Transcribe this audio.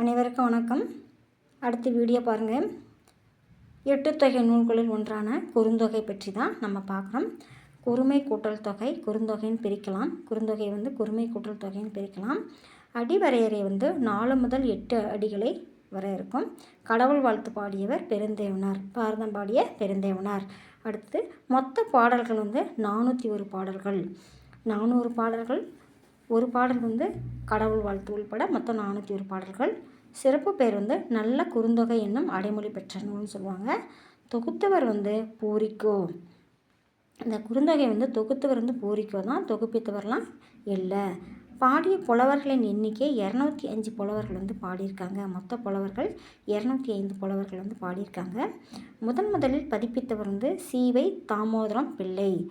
அனைவருக்கும் வணக்கம். அடுத்த வீடியோ பாருங்கள் எட்டுத்தொகை நூல்களில் ஒன்றான குறுந்தொகை பற்றி தான் நம்ம பார்க்குறோம். குறுமை கூட்டல் தொகை குறுந்தொகைன்னு பிரிக்கலாம். குறுந்தொகை வந்து குறுமை கூட்டல் தொகைன்னு பிரிக்கலாம். அடி வரையறை வந்து நாலு முதல் எட்டு அடிகளை வர இருக்கும். கடவுள் வாழ்த்து பாடியவர் பெருந்தேவனார். பாரதம் பாடிய பெருந்தேவனார். அடுத்து மொத்த பாடல்கள் வந்து நானூற்றி ஒரு பாடல்கள். நானூறு பாடல்கள். ஒரு பாடல் வந்து கடவுள் வாழ்த்து உள்பட மொத்தம் நானூற்றி ஒரு பாடல்கள். சிறப்பு பேர் வந்து நல்ல குறுந்தொகை என்னும் அடைமொழி பெற்ற நூல்னு சொல்லுவாங்க. தொகுத்தவர் வந்து பூரிக்கோ. இந்த குறுந்தொகை வந்து தொகுத்தவர் வந்து பூரிக்கோ தான். தொகுப்பித்தவர்லாம் இல்லை. பாடிய புலவர்களின் எண்ணிக்கை இரநூத்தி அஞ்சு புலவர்கள் வந்து பாடியிருக்காங்க. மொத்த புலவர்கள் இரநூத்தி ஐந்து புலவர்கள் வந்து பாடியிருக்காங்க. முதன் முதலில் பதிப்பித்தவர் வந்து சீவை தாமோதரம் பிள்ளை.